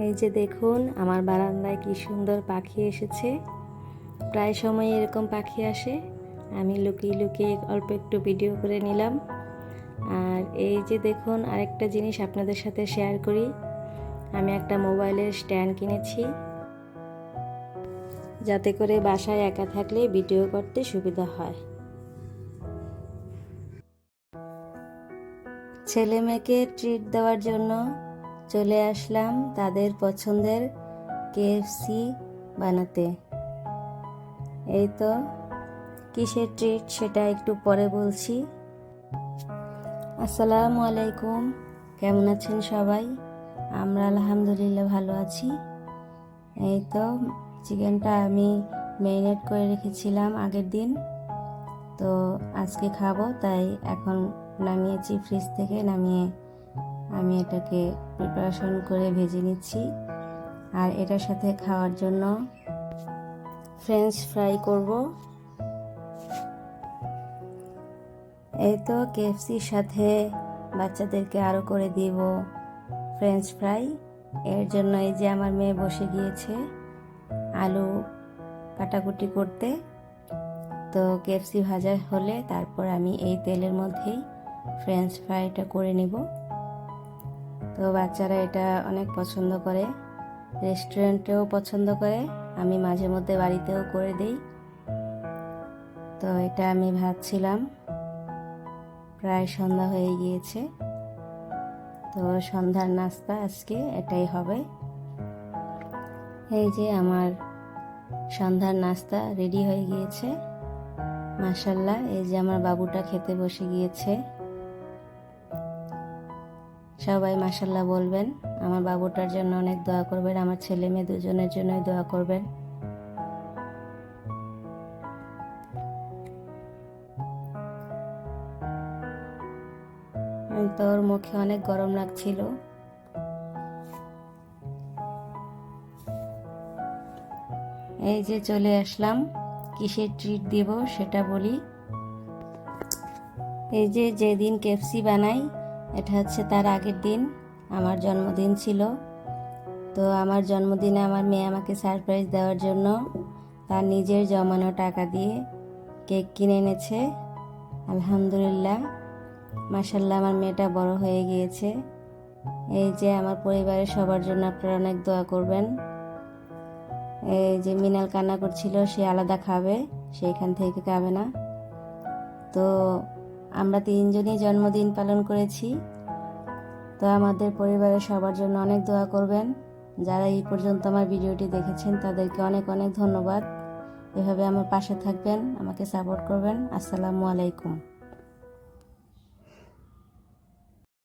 এই যে দেখুন, আমার বারান্দায় কি সুন্দর পাখি এসেছে। প্রায় সময় এরকম পাখি আসে। আমি লুকিয়ে লুকিয়ে অল্প একটু ভিডিও করে নিলাম। আর এই যে দেখুন, আরেকটা জিনিস আপনাদের সাথে শেয়ার করি। আমি একটা মোবাইলের স্ট্যান্ড কিনেছি। যাতে করে বাসায় একা থাকলে ভিডিও করতে সুবিধা হয়। ছেলে মেয়েকে ট্রিট দেওয়ার জন্য চলে আসলাম তাদের পছন্দের কেএফসি বানাতে। এই তো, কিসের ট্রিট সেটা একটু পরে বলছি। আসসালামু আলাইকুম, কেমন আছেন সবাই? আমরা আলহামদুলিল্লাহ ভালো আছি। এই তো, চিকেনটা আমি ম্যারিনেট করে রেখেছিলাম আগের দিন। তো আজকে খাব, তাই এখন নামিয়েছি ফ্রিজ থেকে, নামিয়ে আমি এটাকে প্রিপারেশন করে ভেজে নিচ্ছি। আর এটার সাথে খাওয়ার জন্য ফ্রেঞ্চ ফ্রাই করব। এই তো কেএফসির সাথে বাচ্চাদেরকে আরও করে দিব ফ্রেঞ্চ ফ্রাই এর জন্য এই যে আমার মেয়ে বসে গিয়েছে আলু কাটাকুটি করতে। তো কেএফসি ভাজা হলে তারপর আমি এই তেলের মধ্যেই ফ্রেঞ্চ ফ্রাইটা করে নিব। তো বাচ্চারা এটা অনেক পছন্দ করে। রেস্টুরেন্টেও পছন্দ করে। আমি মাঝে মধ্যে বাড়িতেও করে দিই। তো এটা আমি ভাবছিলাম, প্রায় সন্ধ্যা হয়ে গিয়েছে। তো সন্ধ্যার নাস্তা আজকে এটাই হবে। এই যে আমার সন্ধ্যার নাস্তা রেডি হয়ে গিয়েছে। মাসাল্লাহ এই যে আমার বাবুটা খেতে বসে গিয়েছে। সবাই মাসাল্লাহ বলবেন। আমার বাবুটার জন্য অনেক দোয়া করবেন, আমার ছেলে মেয়ে দুজনের জন্যই দোয়া করবেন। তোর মুখে অনেক গরম লাগছিল। এই যে চলে আসলাম, কিসের ট্রিট দিব সেটা বলি। এই যে যেদিন কেপসি বানাই এটা হচ্ছে তার আগের দিন, আমার জন্মদিন ছিল। তো আমার জন্মদিনে আমার মেয়ে আমাকে সারপ্রাইজ দেওয়ার জন্য তার নিজের জমানো টাকা দিয়ে কেক কিনে এনেছে। আলহামদুলিল্লাহ মাসাল্লাহ আমার মেয়েটা বড় হয়ে গিয়েছে। এই যে আমার পরিবারের সবার জন্য আপনারা অনেক দোয়া করবেন। এই যে মিনাল কান্না করছিল, সে আলাদা খাবে, সে এখান থেকে খাবে না। তো আমরা তিনজনই জন্মদিন পালন করেছি। তো আমাদের পরিবারের সবার জন্য অনেক দোয়া করবেন। যারা এই পর্যন্ত আমার ভিডিওটি দেখেছেন, তাদেরকে অনেক অনেক ধন্যবাদ। এভাবে আমার পাশে থাকবেন, আমাকে সাপোর্ট করবেন। আসসালামু আলাইকুম।